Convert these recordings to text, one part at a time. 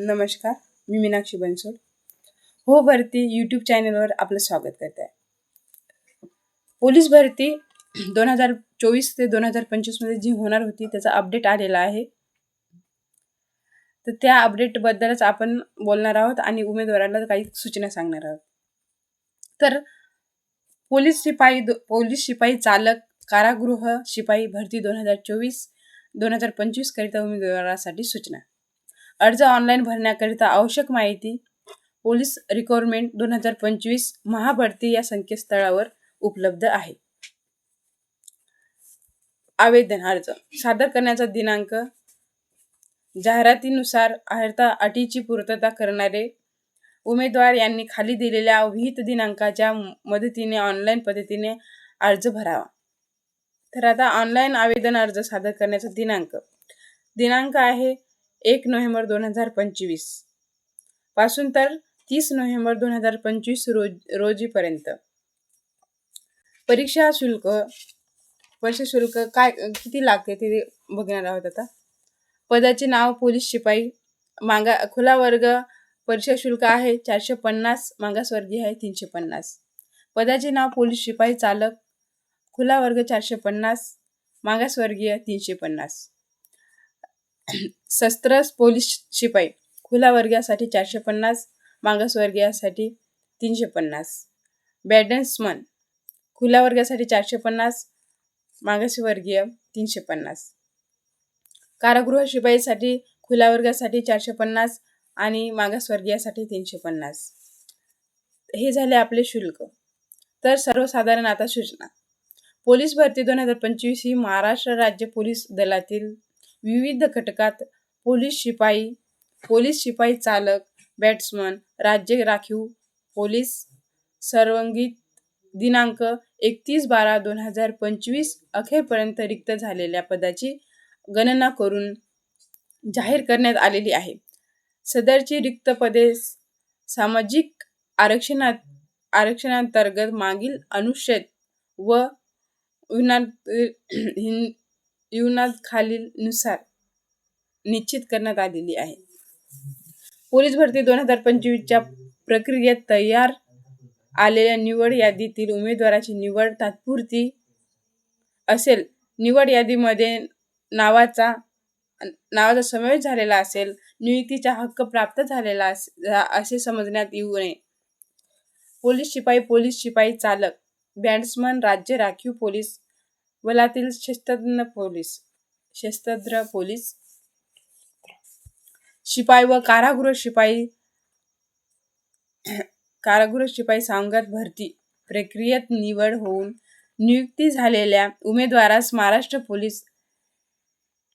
नमस्कार मी मीनाक्षी बनसोड. हो भरती यूट्यूब चॅनलवर आपलं स्वागत करते. आहे पोलीस भरती दोन हजार चोवीस ते दोन हजार पंचवीसमध्ये जी होणार होती त्याचा अपडेट आलेला आहे. तर त्या अपडेटबद्दलच आपण बोलणार आहोत आणि उमेदवारांना काही सूचना सांगणार आहोत. तर पोलीस शिपाई दो पोलीस शिपाई चालक कारागृह शिपाई भरती दोन हजार चोवीस दोन हजार पंचवीस करिता उमेदवारासाठी सूचना. अर्ज ऑनलाईन भरण्याकरिता आवश्यक माहिती पोलीस रिक्वायरमेंट दोन हजार पंचवीस महाभरती या संकेतस्थळावर उपलब्ध आहे. आवेदन अर्ज सादर करण्याचा दिनांक जाहिरातीनुसार अर्हता अटीची पूर्तता करणारे उमेदवार यांनी खाली दिलेल्या विहित दिनांकाच्या मदतीने ऑनलाईन पद्धतीने अर्ज भरावा. तर आता ऑनलाईन आवेदन अर्ज सादर करण्याचा दिनांक. दिनांक आहे एक नोव्हेंबर दोन हजार पंचवीस. पासून तर तीस नोव्हेंबर दोन हजार पंचवीस रोज रोजीपर्यंत. परीक्षा शुल्क वर्ष शुल्क काय किती लागते ते बघणार आहोत आता? पदाचे नाव पोलीस शिपाई मागा खुला वर्ग परीक्षा शुल्क आहे चारशे पन्नास मागासवर्गीय आहे तीनशे पन्नास. पदाचे नाव पोलीस शिपाई चालक खुला वर्ग चारशे पन्नास मागासवर्गीय तीनशे पन्नास. शस्त्र पोलीस शिपाई. खुला वर्गासाठी चारशे पन्नास मागासवर्गीयासाठी तीनशे पन्नास. बॅडन्समन खुल्या वर्गासाठी चारशे पन्नास मागासवर्गीय तीनशे पन्नास. कारागृह शिपाईसाठी खुल्या वर्गासाठी चारशे पन्नास आणि मागासवर्गीयासाठी तीनशे पन्नास. हे झाले आपले शुल्क. तर सर्वसाधारण आता सूचना. पोलीस भरती दोन हजार पंचवीस ही महाराष्ट्र राज्य पोलीस दलातील विविध घटकात पोलीस शिपाई पोलीस शिपाई चालक बॅट्समन राज्य राखीव पोलीस सर्वंगीत दिनांक एकतीस बारा दोन हजार पंचवीस अखेरपर्यंत रिक्त झालेल्या पदाची गणना करून जाहीर करण्यात आलेली आहे. सदरची रिक्त पदे सामाजिक आरक्षणात आरक्षणांतर्गत मागील अनुच्छेद व युनात खालीलनुसार निश्चित करण्यात आलेली आहे. पोलीस भरती दोन हजार पंचवीसच्या प्रक्रियेत तयार आलेल्या निवड यादीतील उमेदवाराची निवड तात्पुरती असेल. निवड यादीमध्ये नावाचा नावाचा समावेश झालेला असेल नियुक्तीचा हक्क प्राप्त झालेला असे समजण्यात येऊ नये. पोलीस शिपाई पोलीस शिपाई चालक बॅट्समन राज्य राखीव पोलीस वलातील शस्त्रज्ञ पोलीस शस्त्रज्ञ पोलीस शिपाई व कारागृह शिपाई कारागृह शिपाई सांगत भरती प्रक्रियेत निवड होऊन नियुक्ती झालेल्या उमेदवारास महाराष्ट्र पोलीस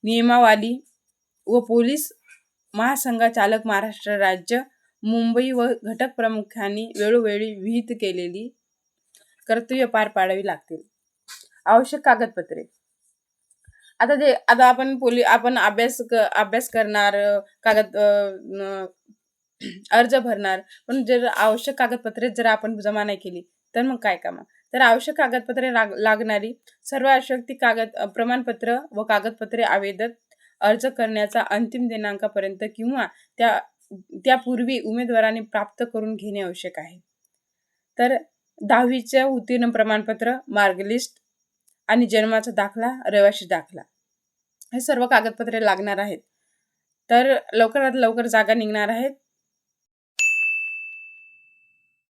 नियमावली व पोलीस महासंघाचालक महाराष्ट्र राज्य मुंबई व घटक प्रमुखांनी वेळोवेळी विहित केलेली कर्तव्य पार पाडावी लागतील. आवश्यक कागदपत्रे. आता जे आता आपण पोली आपण अभ्यास अभ्यास करणार कागद अर्ज भरणार पण जर आवश्यक कागदपत्रे जर आपण जमा नाही केली तर मग काय कामा? तर आवश्यक कागदपत्रे लाग लागणारी सर्व आवश्यक ती कागद प्रमाणपत्र व कागदपत्रे आवेदन अर्ज करण्याचा अंतिम दिनांकापर्यंत किंवा त्या त्यापूर्वी उमेदवाराने प्राप्त करून घेणे आवश्यक आहे. तर दहावीच्या उत्तीर्ण प्रमाणपत्र मार्गलिस्ट आणि जन्माचा दाखला रहिवाशी दाखला. हे सर्व कागदपत्रे लागणार आहेत. तर लवकरात लवकर जागा निघणार आहेत.